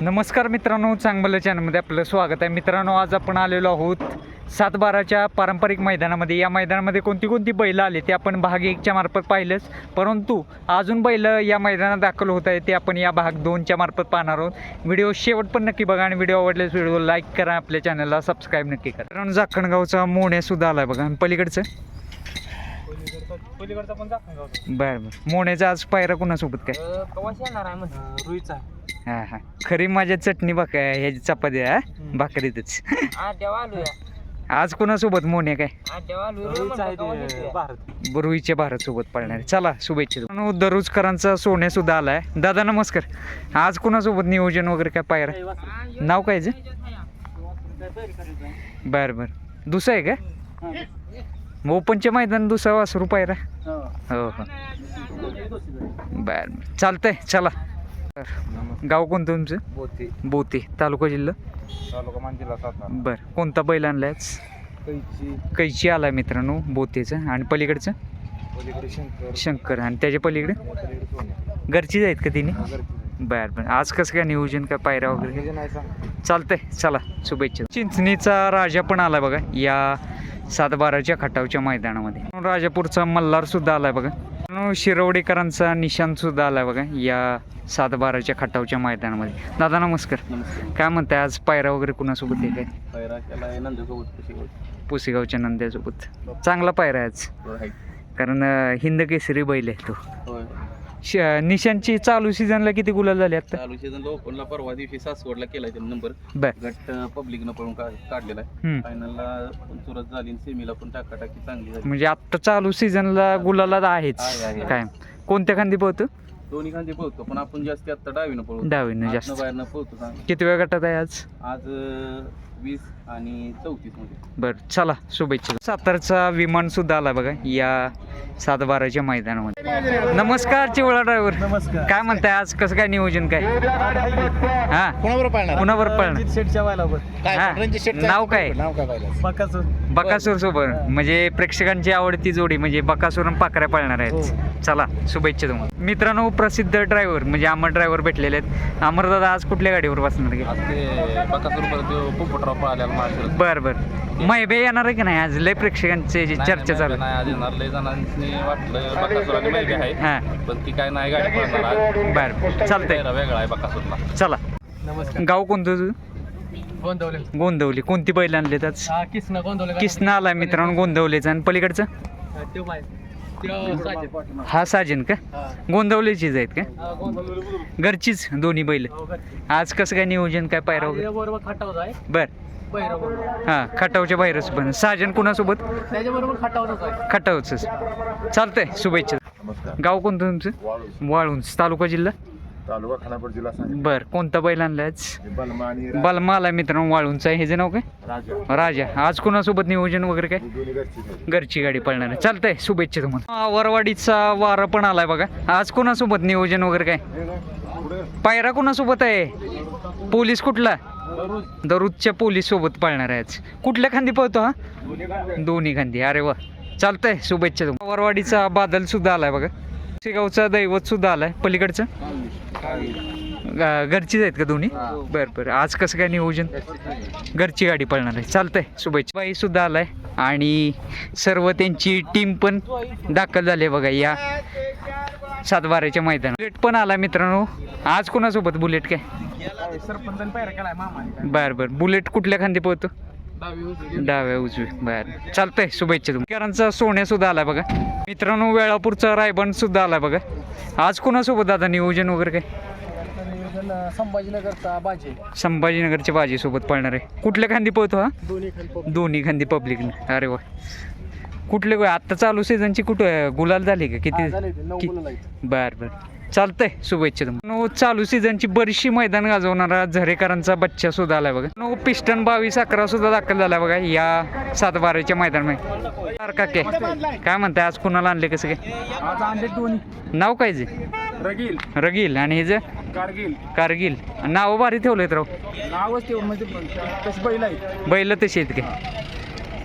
नमस्कार मित्रांनो चांगलं चॅनलमध्ये आपलं स्वागत आहे. मित्रांनो आज आपण आलेलो आहोत सातबाराच्या पारंपरिक मैदानामध्ये. या मैदानामध्ये कोणती कोणती बैलं आली ते आपण भाग एकच्या मार्फत पाहिलंच. परंतु अजून बैलं या मैदानात दाखल होत आहे ते आपण या भाग दोनच्या मार्फत पाहणार आहोत. व्हिडिओ शेवट पण नक्की बघा आणि व्हिडिओ आवडल्यास व्हिडिओ लाईक करा आपल्या चॅनलला सबस्क्राईब नक्की करा. कारण जाखणगावचा मोण्या सुद्धा आला आहे बघा. आणि पलीकडचं? पलीकडचा पण दाखवा बरं बरं. मोण्याचा आज पायरा कुणासोबत काय? येणार आहे म्हणजे रुईचा. हां हां. खरी माझ्या चटणी बाका ह्याची चपाती हा? भाकरीतच. आलूया. आज कोणासोबत मोने काय? आड्यावा आलू रुईचा आहे ते भारत. बरुईच्या भारत सोबत पळणार. चला शुभेच्छा मित्रांनो, दररोजकरांचा सोन्या सुद्धा आलाय. दादा नमस्कार. आज कोणासोबत नियोजन वगैरे काय पायरा? नाव काय बर बर. दुसरं आहे का? ओपनच्या मैदान दुसरा वासरू पायरा हो. हो बर चालतंय चला. गाव कोणतं तुमचं? बोते. बोते. तालुका जिल्हा? तालुका मांजिला सातारा. बर. कोणता बैल आणलाय? कैची. कैची आलाय मित्रांनो बोतेचं. आणि पलीकडचं? पलीकडे शंकर. शंकर. आणि त्याच्या पलीकडे? पलीकडे सोन्या घरचीच आहेत का तिने बर बर. आज कसं काय नियोजन काय पायऱ्या वगैरे? चालतंय चला. शुभेच्छा. चिंचणीचा राजा पण आलाय बघा. या सातबाराच्या खटावच्या मैदानामध्ये. राजापूरचा मल्हार सुद्धा आलाय बघा. शिरवडेकरांचा निशांत सुद्धा आलाय बघा या सातबाराच्या खटावच्या मैदानामध्ये. दादा नमस्कार. काय म्हणताय आज पायरा वगैरे कुणासोबत आहे काय? आहे पुसेगावच्या नंद्यासोबत. चांगला पायरा आहे आज. कारण हिंद केसरी बैल आहे तो. श निशांची चालू सीझनला किती गुलाल झाले आता? चालू सीझन ओपनला परवा दिवशी सासवडला केलाय त्याने नंबर बर. गट पब्लिकनं पळून का- काढलेला आहे. फायनलला पण सुरत झाली आणि सेमीला पण टाकाटाकी चांगली झाली. म्हणजे आत्ता चालू सीझनला गुलाला आहेच. आहे, आहे. काय? कोणत्या खांदी पोहतो दोन्ही खांदे पळतो पण आपण जास्ती आता डावीनं पळतो डावीनं जास्त. बाहेरनं पळतो चांगलं किती वेळ गटात आहे आज? आज अं, वीस आणि चौतीसमध्ये. बरं चला शुभेच्छा. सातारचा विमान सुद्धा आला बघा. या सातबाराच्या मैदानामध्ये. नमस्कार चिवळा ड्रायव्हर नमस्कार. काय म्हणताय आज कसं काय नियोजन काय? हा? कोणाबरोबर पाळणार. कुणावर शेटच्या हा. रणजित नाव काय? नाव काय? पाहिलं? बकासूर. बकासूर सोबत. म्हणजे प्रेक्षकांची आवडती जोडी म्हणजे बकासूर आणि पाकऱ्या पळणार आहेत. चला शुभेच्छा तुम्हाला. मित्रांनो प्रसिद्ध ड्रायव्हर म्हणजे अमर ड्रायव्हर भेटलेले आहेत. अमर दादा आज कुठल्या गाडीवर बसणार बर बर. मैबे येणार आहे की नाही? आज लय प्रेक्षकांची चर्चा चालू आहे. नाही आज येणार लय जणांनी वाटलं बकासूर आणि मैबी आहे. हा. पण ती काय नाही गाडी पळणार आज. बर चालतंय. पहिला वेगळा आहे बकासूरला. चला. नमस्कार. गाव कोणतं तुझं? गोंदवले. गोंदवली. कोणती बैल आणलेत आज? हा किसना गोंदवले किसना आलाय मित्रांनो गोंदवलीचा. आणि पलीकडचं? त्यो माय त्यो साजिद. हा साजन का? हा. गोंदवलीचीच आहेत का? हा, गोंदवले घरचीच दोन्ही बैल. हो, घरची. आज कसं काय नियोजन काय पायरा वगैरे? आहे. बर. हा खटावच्या बाहेरच पण. साजन कुणासोबत? त्याच्याबरोबर खटावचाच आहे. खटावच चालतंय शुभेच्छा. नमस्कार. गाव कोणतं तुमचं? वाळू वाळूंज. तालुका जिल्हा? तालुका खानापूर जिल्हा सांगली. बर कोणता बैल आणलाय आज? बलमा आणि बलमा आलाय मित्रांनो वाळूंचा आहे ह्याचं नाव काय? राजा. राजा. आज कोणासोबत नियोजन वगैरे काय? दोन्ही घरची गाडी पळणार आहे. चालतंय शुभेच्छा तुम्हाला. हा, वरवाडीचा वारा पण आलाय बघा. आज कोणासोबत नियोजन वगैरे काय? पायरा कोणासोबत आहे? पोलीस कुठला? दररोजच्या पोलीस सोबत पळणार आहे आज. कुठल्या खांदी पळतो हा? दोन्ही खांदी. अरे वा. चालतंय. शुभेच्छा वरवाडीचा बादल सुद्धा आलाय बघा. शेगावचा दैवत सुद्धा आलाय. पलीकडचं? घरचीच आहेत का दोन्ही? बरं बरं. आज कसं काय नियोजन? घरची गाडी पळणार आहे. चालतंय. शुभेच्छा. बाई सुद्धा आलाय. आणि सर्व त्यांची टीम पण दाखल झाली आहे बघा या सातबाराच्या मैदानात. बुलेट पण आला मित्रांनो. आज कोणासोबत बुलेट काय? सरपंच पैरा केलाय मामा बरं बरं. बुलेट कुठल्या खांदी पळतो? डाव्या उजवी. बर. चालतंय शुभेच्छा तुमकरांचा सोन्या सुद्धा आलाय बघा. मित्रांनो वेळापूरचा रायबंड सुद्धा आलाय बघा. आज कोणासोबत दादा? नियोजन वगैरे काय? संभाजीनगरचा बाजी. संभाजीनगरच्या बाजीसोबत पळणार आहे. कुठल्या खांदी पळतो हा? दोन्ही खांदी पब्लिकनं अरे वा. कुठले आत्ता चालू सीझनची कुठं गुलाल झाली का? किती? बर बर. चालतंय शुभेच्छा तुम्हाला. चालू सीझनची बरीचशी मैदान गाजवणारा झरेकरांचा बच्चा सुद्धा आलाय बघा. नो पिस्टन बावीस अकरा सुद्धा दाखल झाला बघा या सात बाराच्या मैदानामध्ये. सारखा काय काय म्हणताय आज कुणाला आणले कसं काय? नाव काय जे? रगील. रगील. आणि हे जे? कारगिल. कारगिल. नाव भारी ठेवलेत राव नावच तेवढं म्हणजे बैल बैल तशी आहेत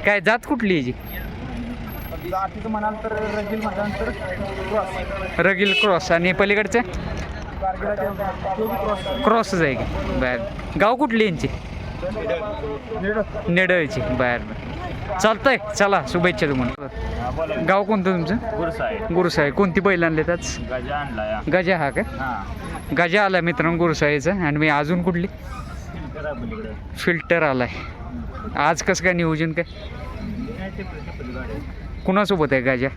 काय? जात कुठली याची जातीचं म्हणाल तर रगील म्हणाल तर क्रॉस. रगील क्रॉस. आणि पलीकडचं? क्रॉसच आहे की. बर. गाव कुठली यांची? नेडळची. बर बर. चालतंय. चला शुभेच्छा तुम्हाला. गाव कोणतं तुमचं? गुरुसाहेब. गुरुसाहेब. कोणती बैल आणले त्याच गजा आणला गजा हा का? गजा आला मित्रांनो गुरुसाहेबचा. आणि मी अजून कुठली? फिल्टर आलाय. आज कसं काय नियोजन काय? कुणासोबत आहे गजा?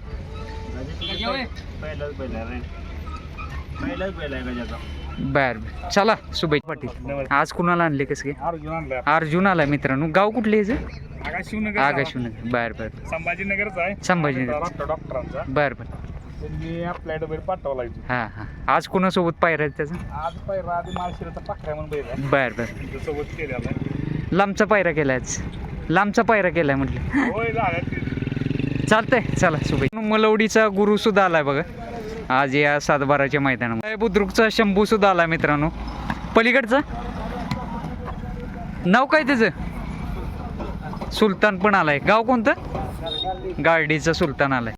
आहे बर बर. चला शुभेच्छा पाटील. आज कुणाला आणले कसं काय? अर्जुन आणला अर्जुन आला मित्रांनो. गाव कुठले याचं? आगा शिवनगर आकाशनगर बर बर. संभाजीनगरचा आहे. संभाजीनगर. डॉक्टर डॉक्टरांचा. बर बर. त्यांनी आपल्या हां हां. आज कुणासोबत पायरा आहे त्याचं? आज पहिला आधी माळशिराचा पाखऱ्या म्हणून बैल आहे. बर बर. त्यांच्यासोबत आहे लांबचा पायरा केलाय आज. लांबचा पायरा केलाय म्हटलं. होय झालं. चालतंय चला शुभेच्छा. मलवडीचा गुरु सुद्धा आलाय बघा. आज या सातबाराच्या मैदानामध्ये. बुद्रुकचा शंभू सुद्धा आलाय मित्रांनो. पलीकडचा? नाव काय त्याचं? सुलतान पण आलाय. गाव कोणतं? गार्डीचा सुलतान आलाय.